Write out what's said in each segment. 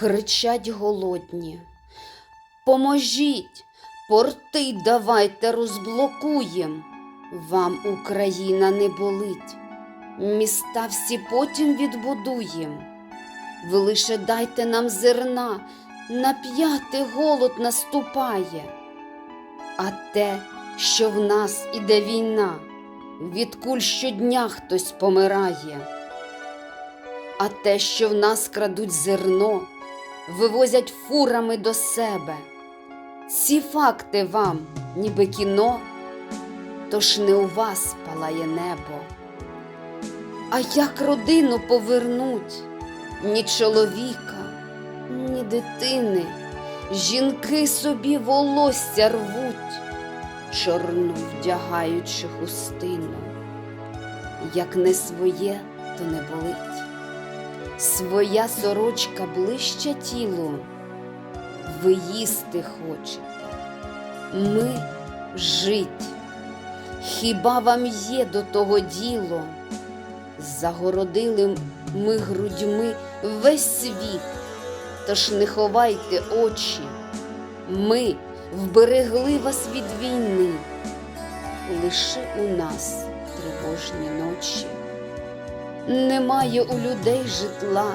кричать голодні. Поможіть, порти давайте розблокуєм. Вам Україна не болить, міста всі потім відбудуєм. Ви лише дайте нам зерна, на п'яти голод наступає. А те, що в нас іде війна, від куль щодня хтось помирає. А те, що в нас крадуть зерно, вивозять фурами до себе. Ці факти вам, ніби кіно, тож не у вас палає небо. А як родину повернуть ні чоловіка, ні дитини, жінки собі волосся рвуть, чорну вдягаючи хустину. Як не своє, то не болить. Своя сорочка ближче тілу, ви їсти хочете, ми жить. Хіба вам є до того діло? Загородили ми грудьми весь світ, тож не ховайте очі, ми вберегли вас від війни, лише у нас тривожні ночі. Немає у людей житла,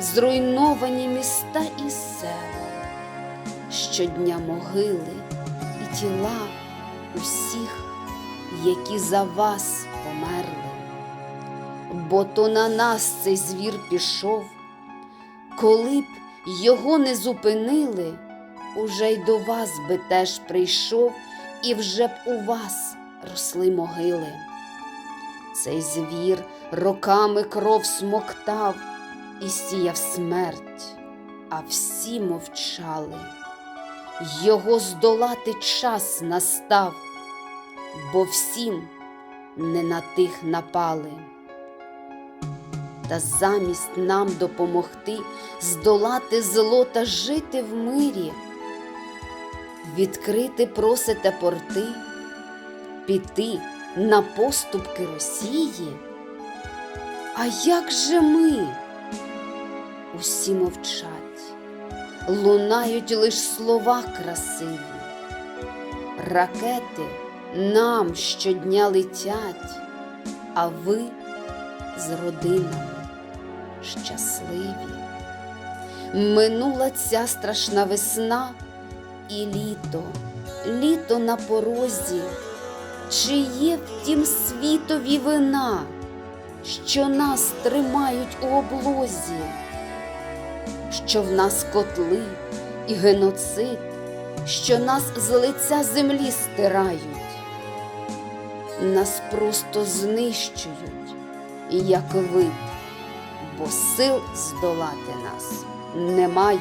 зруйновані міста і села, щодня могили і тіла усіх, які за вас померли. Бо то на нас цей звір пішов, коли б його не зупинили, уже й до вас би теж прийшов, і вже б у вас росли могили. Цей звір роками кров смоктав і сіяв смерть, а всі мовчали. Його здолати час настав, бо всім не на тих напали. Та замість нам допомогти здолати зло та жити в мирі, відкрити просите порти, піти на поступки Росії. А як же ми? Усі мовчать, лунають лиш слова красиві, ракети нам щодня летять, а ви з родинами щасливі. Минула ця страшна весна і літо, літо на порозі, чи є в тім світові вина, що нас тримають у облозі, що в нас котли і геноцид, що нас з лиця землі стирають, нас просто знищують, як вид, бо сил здолати нас не мають.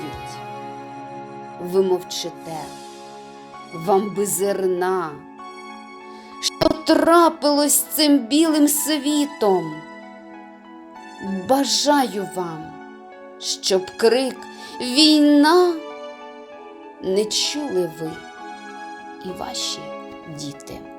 Ви мовчите, вам би зерна, що трапилось з цим білим світом. Бажаю вам, щоб крик війна не чули ви і ваші діти.